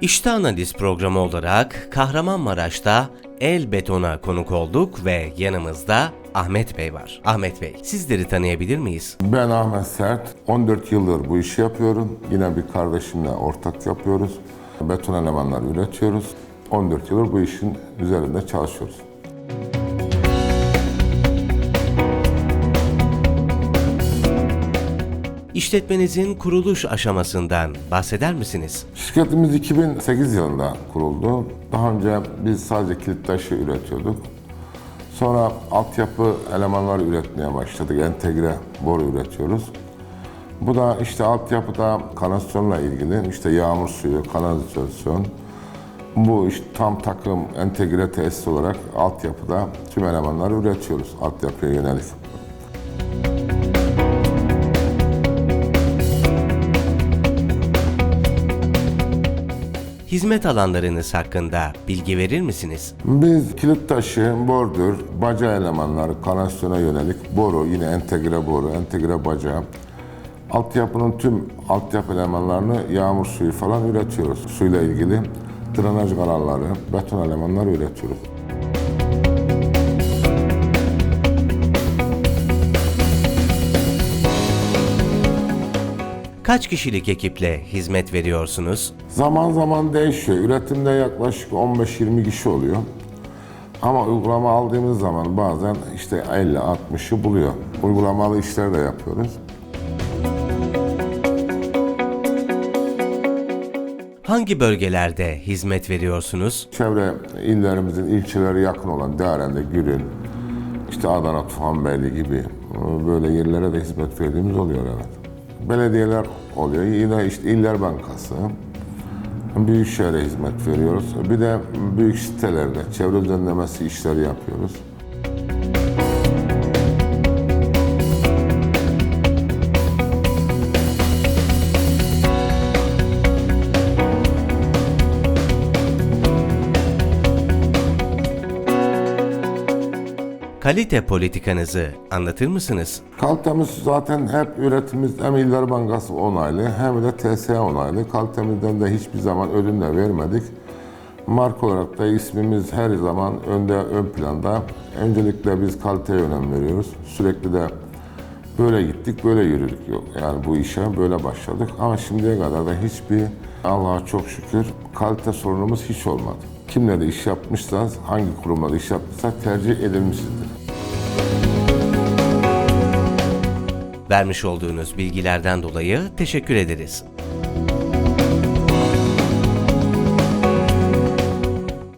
İşte Analiz programı olarak Kahramanmaraş'ta El Beton'a konuk olduk ve yanımızda Ahmet Bey var. Ahmet Bey, sizleri tanıyabilir miyiz? Ben Ahmet Sert. 14 yıldır bu işi yapıyorum. Yine bir kardeşimle ortak yapıyoruz. Beton elemanlar üretiyoruz. 14 yıldır bu işin üzerinde çalışıyoruz. İşletmenizin kuruluş aşamasından bahseder misiniz? Şirketimiz 2008 yılında kuruldu. Daha önce biz sadece kilit taşı üretiyorduk. Sonra altyapı elemanları üretmeye başladık. Entegre boru üretiyoruz. Bu da işte altyapıda kanalizasyonla ilgili işte yağmur suyu, kanalizasyon. Bu işte tam takım entegre tesis olarak altyapıda tüm elemanları üretiyoruz altyapıya yönelik. Hizmet alanlarınız hakkında bilgi verir misiniz? Biz kilit taşı, bordür, baca elemanları, kanalizasyona yönelik boru, yine entegre boru, entegre baca, altyapının tüm altyapı elemanlarını yağmur suyu falan üretiyoruz. Suyla ilgili drenaj kanalları, beton elemanları üretiyoruz. Kaç kişilik ekiple hizmet veriyorsunuz? Zaman zaman değişiyor. Üretimde yaklaşık 15-20 kişi oluyor. Ama uygulama aldığımız zaman bazen işte 50-60'ı buluyor. Uygulamalı işler de yapıyoruz. Hangi bölgelerde hizmet veriyorsunuz? Çevre illerimizin ilçeleri yakın olan Değerende, Gürün, işte Adana, Tufanbeyli gibi e, böyle yerlere de hizmet verdiğimiz oluyor evet. Belediyeler oluyor. Yine işte İller Bankası, Büyükşehir'e hizmet veriyoruz. Bir de büyük sitelerde çevre düzenlemesi işleri yapıyoruz. Kalite politikanızı anlatır mısınız? Kalitemiz zaten hep üretimimiz hem İller Bankası onaylı hem de TSE onaylı. Kalitemizden de hiçbir zaman ödün de vermedik. Marka olarak da ismimiz her zaman önde, ön planda. Öncelikle biz kaliteye önem veriyoruz. Sürekli de böyle gittik, böyle yürüdük. Yok Yani bu işe böyle başladık. Ama şimdiye kadar da hiçbir Allah'a çok şükür kalite sorunumuz hiç olmadı. Kimle de iş yapmışsa, hangi kurumla iş yapmışsa tercih edilmişizdir. Vermiş olduğunuz bilgilerden dolayı teşekkür ederiz.